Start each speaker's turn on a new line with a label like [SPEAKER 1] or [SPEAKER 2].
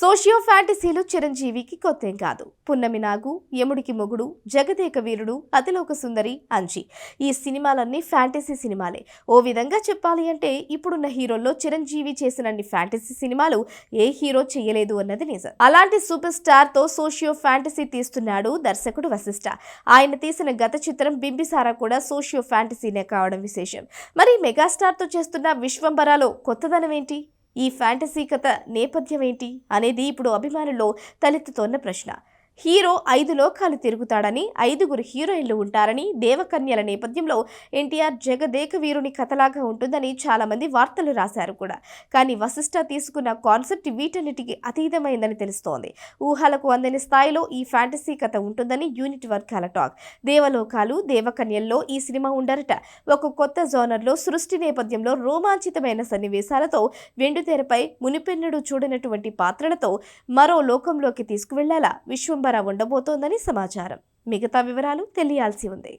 [SPEAKER 1] Socio ఫ్యాంటసీలు చిరంజీవికి కొత్తేం కాదు. పున్నమి నాగు యముడికి మొగుడు జగదేక వీరుడు అతిలోక సుందరి అంచి ఈ సినిమాలన్నీ ఫ్యాంటసీ సినిమాలే. ఓ విధంగా చెప్పాలి అంటే ఇప్పుడున్న హీరోల్లో చిరంజీవి చేసినన్ని ఫ్యాంటసీ సినిమాలు ఏ హీరో చేయలేదు అన్నది నిజం. అలాంటి సూపర్ స్టార్తో సోషియో ఫ్యాంటసీ తీస్తున్నాడు దర్శకుడు వశిష్ఠ ఆయన తీసిన గత చిత్రం బింబిసారా కూడా సోషియో ఫ్యాంటసీనే కావడం విశేషం. మరి మెగాస్టార్తో చేస్తున్న విశ్వంబరాలో కొత్తదనం ఏంటి? ఈ ఫ్యాంటసీ కథ నేపథ్యం ఏంటి అనేది ఇప్పుడు అభిమానుల్లో తలెత్తుతోన్న ప్రశ్న. హీరో ఐదు లోకాలు తిరుగుతాడని ఐదుగురు హీరోయిన్లు ఉంటారని దేవకన్యల నేపథ్యంలో ఎన్టీఆర్ జగదేక వీరుని కథలాగా ఉంటుందని చాలామంది వార్తలు రాశారు కూడా. కానీ వశిష్ట తీసుకున్న కాన్సెప్ట్ వీటన్నిటికీ అతీతమైందని తెలుస్తోంది. ఊహలకు అందని స్థాయిలో ఈ ఫ్యాంటసీ కథ ఉంటుందని యూనిట్ వర్గాల టాక్. దేవలోకాలు దేవకన్యల్లో ఈ సినిమా ఉండరట. ఒక కొత్త జోనర్లో సృష్టి నేపథ్యంలో రోమాంచితమైన సన్నివేశాలతో వెండుతెరపై మునిపెన్నడు చూడనటువంటి పాత్రలతో మరో లోకంలోకి తీసుకువెళ్ళేలా? విశ్వంబర ఉండబోతోందని సమాచారం. మిగతా వివరాలు తెలియాల్సి ఉంది.